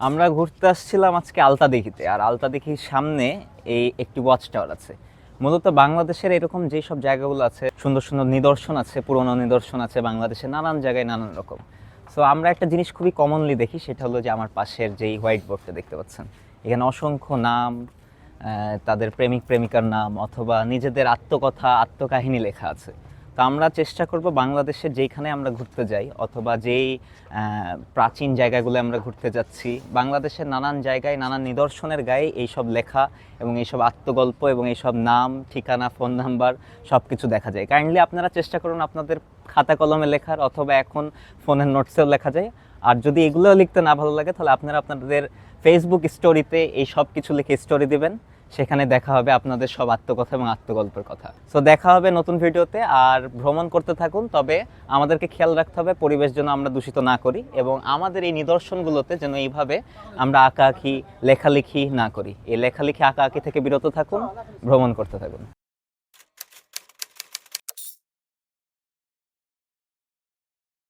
আমরা ঘুরতে আসছিলাম আজকে আলতা দিঘিতে, আর আলতা দিঘির সামনে এই একটি ওয়াচ টাওয়ার আছে। মূলত বাংলাদেশের এরকম যেই সব জায়গাগুলো আছে, সুন্দর সুন্দর নিদর্শন আছে, পুরনো নিদর্শন আছে বাংলাদেশের নানান জায়গায় নানান রকম। সো আমরা একটা জিনিস খুবই কমনলি দেখি, সেটা হলো যে আমার পাশের যেই হোয়াইট বোর্ডটা দেখতে পাচ্ছেন। এখানে অসংখ্য নাম তাদের প্রেমিক প্রেমিকার নাম, অথবা নিজেদের আত্মকথা, আত্মকাহিনী লেখা আছে। তো আমরা চেষ্টা করব বাংলাদেশের যেইখানে আমরা ঘুরতে যাই অথবা যেই প্রাচীন জায়গাগুলো আমরা ঘুরতে যাচ্ছি, বাংলাদেশের নানান জায়গায় নানান নিদর্শনের গায়ে এইসব লেখা এবং এইসব আত্মগল্প এবং এইসব নাম, ঠিকানা, ফোন নাম্বার সব কিছু দেখা যায়। কাইন্ডলি আপনারা চেষ্টা করুন আপনাদের খাতা কলমে লেখার অথবা এখন ফোনের নোটসেও লেখা যায়। আর যদি এগুলোও লিখতে না ভালো লাগে তাহলে আপনারা আপনাদের ফেসবুক স্টোরিতে এই সব কিছু লিখে স্টোরি দিবেন। সেখানে দেখা হবে আপনাদের সব আত্মকথা এবং আত্মগল্পের কথা। সো দেখা হবে নতুন ভিডিওতে, আর ভ্রমণ করতে থাকুন, তবে আমাদেরকে খেয়াল রাখতে হবে পরিবেশ যেন আমরা দূষিত না করি এবং আমাদের এই নিদর্শনগুলোতে যেন এইভাবে আমরা আঁকা আঁকি লেখালেখি না করি। এই লেখালেখি আঁকা আঁকি থেকে বিরত থাকুন, ভ্রমণ করতে থাকুন।